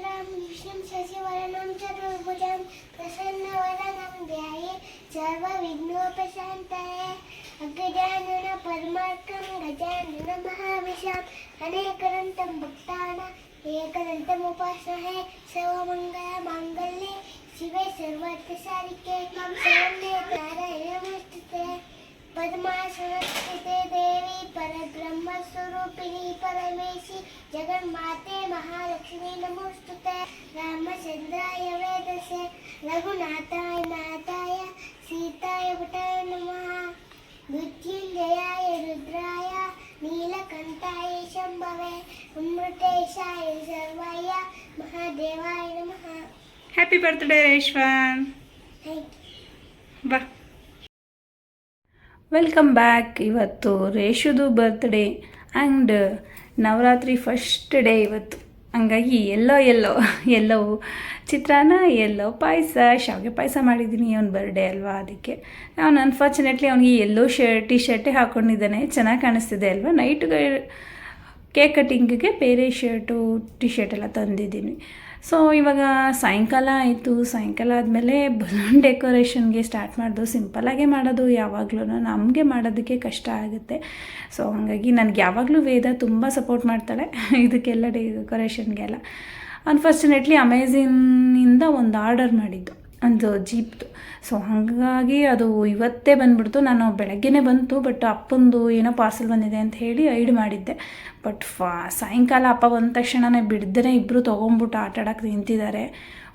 शुक्लां विष्णुं शशिवर्णं चतुर्भुजं प्रसन्नवदनं ध्याये सर्वविघ्नोपशान्तये अगजानन पद्मार्कं गजानन महाविशाम् अनेकदन्तं भक्तानाम् एकदन्तमुपासहे सर्वमङ्गलमाङ्गल्ये शिवे सर्वार्थसारिके शरण्ये नारायणमस्तुते पद्मासुरस्थिते देवी परब्रह्म स्वरूपिणी परमेशि जगन्माते महालक्ष्मी नमोस्तुते। रामचंद्राय वेदसे रघुनाथाय नाथाय सीताय पुटाय नमः। मृत्युञ्जयाय रुद्राय नीलकण्ठाय शम्भवे अमृतेशाय सर्वाय महादेवाय नमः। Happy birthday Reshwan thank you वाह। ವೆಲ್ಕಮ್ ಬ್ಯಾಕ್ ಇವತ್ತು ರೇಷುದು birthday and Navratri first day ಇವತ್ತು. ಹಂಗಾಗಿ ಎಲ್ಲೋ ಎಲ್ಲೋ ಎಲ್ಲೋ ಚಿತ್ರಾನ್ನ ಎಲ್ಲೋ ಪಾಯಸ. ಶಾವಿಗೆ ಪಾಯಸ ಮಾಡಿದ್ದೀನಿ ಅವ್ನ ಬರ್ಡೇ ಅಲ್ವಾ ಅದಕ್ಕೆ. ಅವ್ನು ಅನ್ಫಾರ್ಚುನೇಟ್ಲಿ ಅವ್ನಿಗೆ ಎಲ್ಲೋ ಶರ್ಟ್ ಟಿ ಶರ್ಟೇ ಹಾಕ್ಕೊಂಡಿದ್ದಾನೆ ಚೆನ್ನಾಗಿ ಕಾಣಿಸ್ತಿದೆ ಅಲ್ವಾ? ನೈಟ್ಗೆ ಕೇಕ್ ಕಟ್ಟಿಂಗಿಗೆ ಬೇರೆ ಶರ್ಟು ಟಿ ಶರ್ಟ್ ಎಲ್ಲ ತಂದಿದ್ದೀನಿ. ಸೊ ಇವಾಗ ಸಾಯಂಕಾಲ ಆಯಿತು. ಸಾಯಂಕಾಲ ಆದಮೇಲೆ ಬಲೂನ್ ಡೆಕೋರೇಷನ್ಗೆ ಸ್ಟಾರ್ಟ್ ಮಾಡೋದು. ಸಿಂಪಲಾಗೆ ಮಾಡೋದು. ಯಾವಾಗಲೂ ನಮಗೆ ಮಾಡೋದಕ್ಕೆ ಕಷ್ಟ ಆಗುತ್ತೆ. ಸೊ ಹಾಗಾಗಿ ನನಗೆ ಯಾವಾಗಲೂ ವೇದ ತುಂಬ ಸಪೋರ್ಟ್ ಮಾಡ್ತಾಳೆ. ಇದಕ್ಕೆಲ್ಲ ಡೆಕೋರೇಷನ್ಗೆಲ್ಲ ಅನ್ಫಾರ್ಚುನೇಟ್ಲಿ ಅಮೆಝಿನಿಂದ ಒಂದು ಆರ್ಡರ್ ಮಾಡಿದ್ದು. ಒಂದು ಜೀಪ್ದು. ಸೊ ಹಾಗಾಗಿ ಅದು ಇವತ್ತೇ ಬಂದ್ಬಿಡ್ತು. ನಾನು ಬೆಳಗ್ಗೆನೇ ಬಂತು ಬಟ್ ಅಪ್ಪಂದು ಏನೋ ಪಾರ್ಸಲ್ ಬಂದಿದೆ ಅಂತ ಹೇಳಿ ಐಡ್ ಮಾಡಿದ್ದೆ. ಬಟ್ ಫಾ, ಸಾಯಂಕಾಲ ಅಪ್ಪ ಬಂದ ತಕ್ಷಣನೇ ಬಿಡ್ದೇ ಇಬ್ಬರು ತೊಗೊಂಬಿಟ್ಟು ಆಟ ಆಡೋಕೆ ನಿಂತಿದ್ದಾರೆ.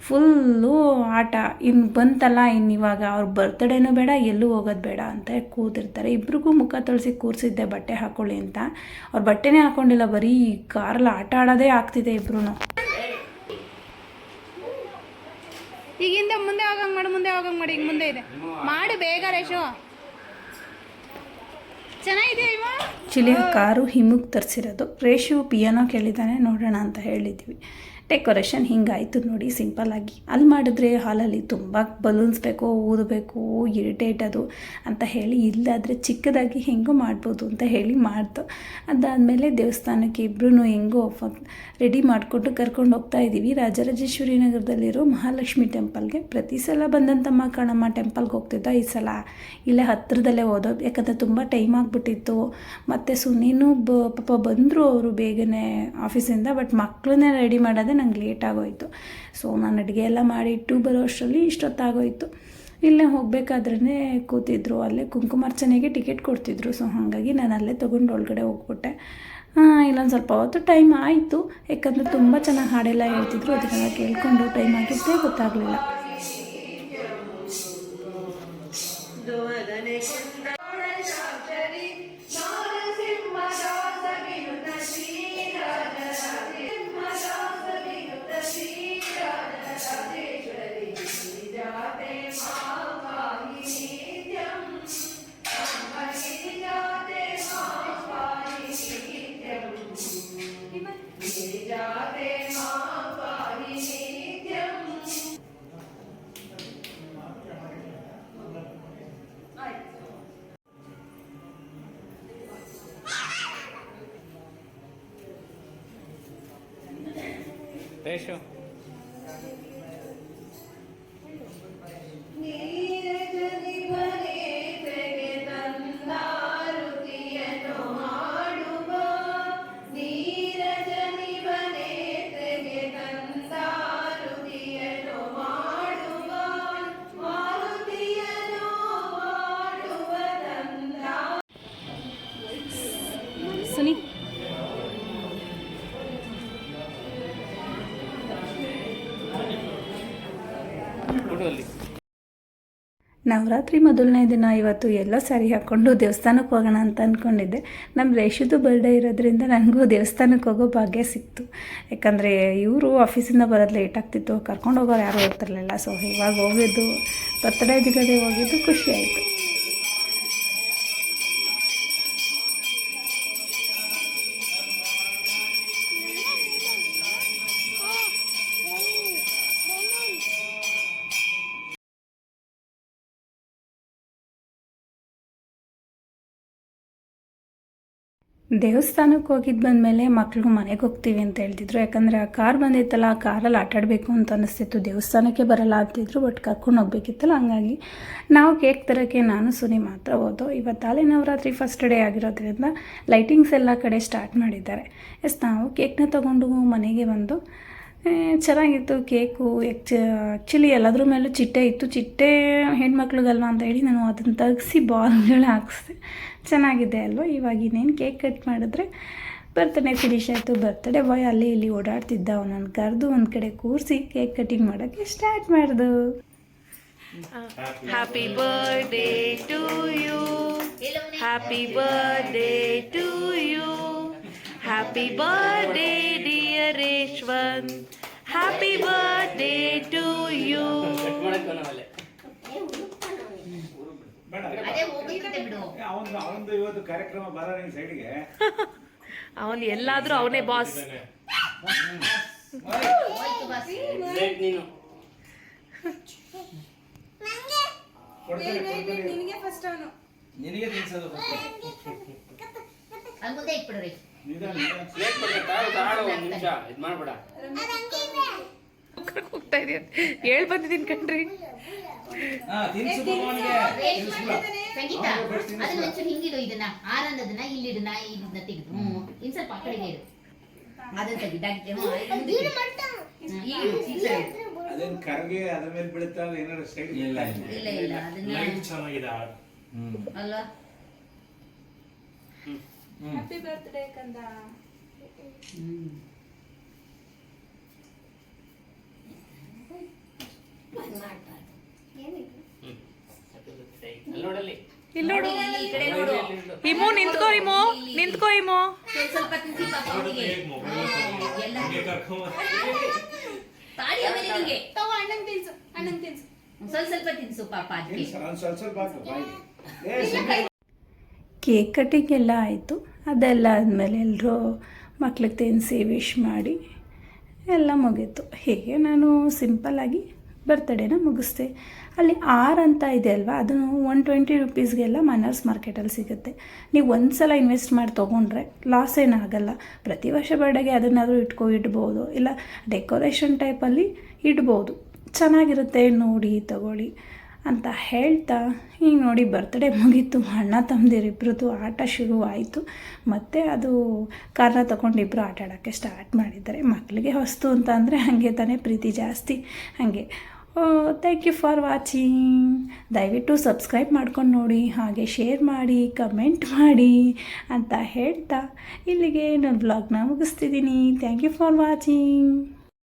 ಫುಲ್ಲು ಆಟ. ಇನ್ನು ಬಂತಲ್ಲ ಇನ್ನು ಇವಾಗ ಅವ್ರ ಬರ್ತ್ಡೇನೂ ಬೇಡ, ಎಲ್ಲೂ ಹೋಗೋದು ಬೇಡ ಅಂತ ಕೂತಿರ್ತಾರೆ. ಇಬ್ರಿಗೂ ಮುಖ ತೊಳಸಿ ಕೂರಿಸಿದ್ದೆ ಬಟ್ಟೆ ಹಾಕ್ಕೊಳ್ಳಿ ಅಂತ. ಅವ್ರು ಬಟ್ಟೆನೇ ಹಾಕ್ಕೊಂಡಿಲ್ಲ ಬರೀ ಕಾರಲ್ಲಿ ಆಟ ಆಡೋದೇ ಆಗ್ತಿದೆ ಇಬ್ರು ಈಗಿಂದ ಮುಂದೆ ಹೋಗಂಗ್ ಮಾಡು ಮುಂದೆ ಹೋಗಂಗ್ ಮಾಡಿ ಈಗ ಮುಂದೆ ಇದೆ. ಮಾಡು ಬೇಗ ರೇಷು. ಆ ಕಾರು ಹಿಮುಗ್ ತರಿಸಿರೋದು. ರೇಷು ಪಿಯಾನೋ ಕೇಳಿದ್ದಾನೆ ನೋಡೋಣ ಅಂತ ಹೇಳಿದ್ವಿ. ಡೆಕೋರೇಷನ್ ಹಿಂಗಾಯಿತು ನೋಡಿ ಸಿಂಪಲ್ಲಾಗಿ ಅಲ್ಲಿ ಮಾಡಿದ್ರೆ ಹಾಲಲ್ಲಿ ತುಂಬ ಬಲೂನ್ಸ್ ಬೇಕು ಊದಬೇಕು ಇರಿಟೇಟ್ ಅದು ಅಂತ ಹೇಳಿ ಇಲ್ಲಾದರೆ ಚಿಕ್ಕದಾಗಿ ಹೆಂಗೋ ಮಾಡ್ಬೋದು ಅಂತ ಹೇಳಿ ಮಾಡ್ತು. ಅದಾದಮೇಲೆ ದೇವಸ್ಥಾನಕ್ಕೆ ಇಬ್ಬರೂ ಹೆಂಗೋ ರೆಡಿ ಮಾಡಿಕೊಂಡು ಕರ್ಕೊಂಡು ಹೋಗ್ತಾ ಇದ್ದೀವಿ ರಾಜರಾಜೇಶ್ವರಿ ನಗರದಲ್ಲಿರೋ ಮಹಾಲಕ್ಷ್ಮಿ ಟೆಂಪಲ್ಗೆ ಪ್ರತಿ ಸಲ ಬಂದಂತಮ್ಮ ಕಣಮ್ಮ ಟೆಂಪಲ್ಗೆ ಹೋಗ್ತಿದ್ದ ಈ ಸಲ. ಇಲ್ಲೇ ಹತ್ತಿರದಲ್ಲೇ ಹೋದೋ ಯಾಕಂದರೆ ತುಂಬ ಟೈಮ್ ಆಗಿಬಿಟ್ಟಿತ್ತು ಮತ್ತು ಸುನೀನು ಬ, ಪಾಪ ಬಂದರು ಅವರು ಬೇಗನೆ ಆಫೀಸಿಂದ, ಬಟ್ ಮಕ್ಕಳನ್ನೇ ರೆಡಿ ಮಾಡೋದೇ ನಂಗೆ ಲೇಟ್ ಆಗೋಯಿತು. ಸೊ ನಾನು ಅಡುಗೆ ಎಲ್ಲ ಮಾಡಿ ಇಟ್ಟು ಬರೋ ಅಷ್ಟರಲ್ಲಿ ಇಷ್ಟೊತ್ತಾಗೋಯಿತು. ಇಲ್ಲೇ ಹೋಗಬೇಕಾದ್ರೇ ಕೂತಿದ್ರು. ಅಲ್ಲೇ ಕುಂಕುಮಾರ್ಚನೆಗೆ ಟಿಕೆಟ್ ಕೊಡ್ತಿದ್ರು. ಸೊ ಹಾಗಾಗಿ ನಾನು ಅಲ್ಲೇ ತೊಗೊಂಡು ಒಳಗಡೆ ಹೋಗ್ಬಿಟ್ಟೆ. ಇಲ್ಲೊಂದು ಸ್ವಲ್ಪ ಹೊತ್ತು ಟೈಮ್ ಆಯಿತು. ಯಾಕಂದರೆ ತುಂಬ ಚೆನ್ನಾಗಿ ಹಾಡೆಲ್ಲ ಹೇಳ್ತಿದ್ರು. ಅದನ್ನೆಲ್ಲ ಕೇಳಿಕೊಂಡು ಟೈಮ್ ಆಗಿದ್ದೇ ಗೊತ್ತಾಗಲಿಲ್ಲ. ರೇಷು ಕೊಡು ಅಲ್ಲಿ. ನವರಾತ್ರಿ ಮೊದಲನೇ ದಿನ ಇವತ್ತು ಎಲ್ಲ ಸ್ಯಾರಿ ಹಾಕ್ಕೊಂಡು ದೇವಸ್ಥಾನಕ್ಕೆ ಹೋಗೋಣ ಅಂತ ಅಂದ್ಕೊಂಡಿದ್ದೆ ನಮ್ಮ ರೇಷುದು ಬರ್ಡೇ ಇರೋದ್ರಿಂದ ನನಗೂ ದೇವಸ್ಥಾನಕ್ಕೆ ಹೋಗೋ ಭಾಗ್ಯ ಸಿಕ್ತು. ಯಾಕಂದರೆ ಇವರು ಆಫೀಸಿಂದ ಬರೋದು ಲೇಟ್ ಆಗ್ತಿತ್ತು. ಕರ್ಕೊಂಡು ಹೋಗೋರು ಯಾರೂ ಹೋಗ್ತಿರ್ಲಿಲ್ಲ. ಸೊ ಇವಾಗ ಹೋಗಿದ್ದು ಬರ್ತಡೇ ದಿನದೇ ಹೋಗಿದ್ದು ಖುಷಿ ದೇವಸ್ಥಾನಕ್ಕೆ ಹೋಗಿದ್ದು ಬಂದಮೇಲೆ ಮಕ್ಕಳು ಮನೆಗೆ ಹೋಗ್ತೀವಿ ಅಂತ ಹೇಳ್ತಿದ್ರು. ಯಾಕಂದರೆ ಆ ಕಾರ್ ಬಂದಿತ್ತಲ್ಲ, ಆ ಕಾರಲ್ಲಿ ಆಟಾಡಬೇಕು ಅಂತ ಅನಿಸ್ತಿತ್ತು. ದೇವಸ್ಥಾನಕ್ಕೆ ಬರಲ್ಲ ಅಂತಿದ್ರು ಬಟ್ ಕರ್ಕೊಂಡು ಹೋಗ್ಬೇಕಿತ್ತಲ್ಲ, ಹಂಗಾಗಿ ನಾವು ಕೇಕ್ ತರೋಕ್ಕೆ ನಾನು, ಸುನಿ ಮಾತ್ರ ಹೋದೋ. ಇವತ್ತಾಲೆ ನವರಾತ್ರಿ ಫಸ್ಟ್ ಡೇ ಆಗಿರೋದ್ರಿಂದ ಲೈಟಿಂಗ್ಸ್ ಎಲ್ಲ ಕಡೆ ಸ್ಟಾರ್ಟ್ ಮಾಡಿದ್ದಾರೆ. ಎಸ್ ನಾವು ಕೇಕ್ನ ತೊಗೊಂಡು ಮನೆಗೆ ಬಂದು ಚೆನ್ನಾಗಿತ್ತು ಕೇಕು, ಎಕ್ಚ ಆ್ಯಕ್ಚುಲಿ ಎಲ್ಲದ್ರ ಮೇಲೂ ಚಿಟ್ಟೆ ಇತ್ತು. ಚಿಟ್ಟೆ ಹೆಣ್ಮಕ್ಳಿಗಲ್ವ ಅಂತ ಹೇಳಿ ನಾನು ಅದನ್ನು ತೆಗ್ಸಿ ಬಾಲ್ಗಳು ಹಾಕಿಸ್ದೆ. ಚೆನ್ನಾಗಿದೆ ಅಲ್ವಾ? ಇವಾಗ ಇನ್ನೇನು ಕೇಕ್ ಕಟ್ ಮಾಡಿದ್ರೆ ಬರ್ತಡೇ ಫಿನಿಶ್ ಆಯಿತು ಬರ್ತಡೇ ಬಾಯ್ ಅಲ್ಲಿ ಇಲ್ಲಿ ಓಡಾಡ್ತಿದ್ದ ಅವನನ್ನು ಕರೆದು ಒಂದು ಕಡೆ ಕೂರಿಸಿ ಕೇಕ್ ಕಟಿಂಗ್ ಮಾಡೋಕ್ಕೆ start ಮಾಡ್ದು. Happy birthday to you happy birthday to you happy birthday dear Yashwant happy birthday to you ಅವನ್ ಎಲ್ಲಾದ್ರೂ ಅವನೇ ಬಾಸ್ ನಿನಗೆ ತಿನ್ಸೋದು ನಿಮಿಷ. ಇದು ಮಾಡಬೇಡ ಹೋಗ್ತಾ ಅಂತ ಹೇಳ್ ಬಂದಿದ್ದೀನಿ ಕಣ್ರಿ. ಹಾ ತಿನ್ಸು ಭಗವಾನ್ಗೆ. ಸಂಗೀತ ಅದನ್ನ ಒಂಚೂರು ಹಿಂಗಿಡು ಇದನ್ನ. ಆನಂದದನ್ನ ಇಲ್ಲಿಡನ ಇದನ್ನ ತೆಗೆದು. ಹ್ಮ್. ಇನ್ ಸ್ವಲ್ಪ ಆ ಕಡೆಗೆ ಇಡು. ಅದನ್ನ ತೆಗಿದಾಗೆ ಅದೇನ್ ಕರ್ಗೆ ಅದ್ರ ಮೇಲೆ ಬೀಳುತ್ತಾ ಏನಾದ್ರು ಸೈಡ್ ಇಲ್ಲ ಇಲ್ಲ. ಇಲ್ಲ ಇಲ್ಲ. ಅದನ್ನ ಹ್ಮ್. ಅಲ್ವಾ? ಹ್ಮ್. ಹ್ಮ್ ಅಲ್ಲಿ ನೋಡಲ್ಲಿ ಇಲ್ಲಿ ನೋಡು ಈ ಕಡೆ ನೋಡು ಇಮು, ನಿಂತ್ಕೋ. ಕೇಕ್ ಕಟಿಂಗ್ ಎಲ್ಲ ಆಯಿತು. ಅದೆಲ್ಲ ಆದಮೇಲೆ ಎಲ್ಲರೂ ಮಕ್ಳಿಗೆ ತಿನ್ಸಿ ವಿಶ್ ಮಾಡಿ ಎಲ್ಲ ಮುಗೀತು. ಹೀಗೆ ನಾನು ಸಿಂಪಲ್ಲಾಗಿ ಬರ್ತಡೇನ ಮುಗಿಸ್ದೆ. ಅಲ್ಲಿ ಆರ್ ಅಂತ ಇದೆ ಅಲ್ವಾ? ಅದನ್ನು ಒನ್ ಟ್ವೆಂಟಿ ರುಪೀಸ್ಗೆಲ್ಲ ಮನರ್ಸ್ ಮಾರ್ಕೆಟಲ್ಲಿ ಸಿಗುತ್ತೆ. ನೀವು ಒಂದು ಸಲ ಇನ್ವೆಸ್ಟ್ ಮಾಡಿ ತೊಗೊಂಡ್ರೆ ಲಾಸ್ ಏನಾಗಲ್ಲ. ಪ್ರತಿ ವರ್ಷ ಬರ್ಡೇಗೆ ಅದನ್ನಾದರೂ ಇಟ್ಕೊ, ಇಡ್ಬೋದು. ಇಲ್ಲ ಡೆಕೋರೇಷನ್ ಟೈಪಲ್ಲಿ ಇಡ್ಬೋದು. ಚೆನ್ನಾಗಿರುತ್ತೆ, ನೋಡಿ, ತಗೊಳ್ಳಿ ಅಂತ ಹೇಳ್ತಾ ಈಗ ನೋಡಿ ಬರ್ತ್ಡೇ ಮುಗೀತು. ಅಣ್ಣ ತಮ್ಮದಿರಿಬ್ರದ್ದು ಆಟ ಶುರುವಾಯಿತು. ಮತ್ತು ಅದು ಕಾರ್ನ ತೊಗೊಂಡು ಇಬ್ಬರು ಆಟ ಆಡೋಕ್ಕೆ ಸ್ಟಾರ್ಟ್ ಮಾಡಿದ್ದಾರೆ. ಮಕ್ಕಳಿಗೆ ಹೊಸ್ತು ಅಂತ ಅಂದರೆ ಹಾಗೆ ತಾನೇ, ಪ್ರೀತಿ ಜಾಸ್ತಿ. ಹಾಗೆ ಥ್ಯಾಂಕ್ ಯು ಫಾರ್ ವಾಚಿಂಗ್ ದಯವಿಟ್ಟು ಸಬ್ಸ್ಕ್ರೈಬ್ ಮಾಡ್ಕೊಂಡು ನೋಡಿ, ಹಾಗೆ ಶೇರ್ ಮಾಡಿ ಕಮೆಂಟ್ ಮಾಡಿ ಅಂತ ಹೇಳ್ತಾ ಇಲ್ಲಿಗೆ ನಾನು ಬ್ಲಾಗ್ನ ಮುಗಿಸ್ತಿದ್ದೀನಿ. Thank you for watching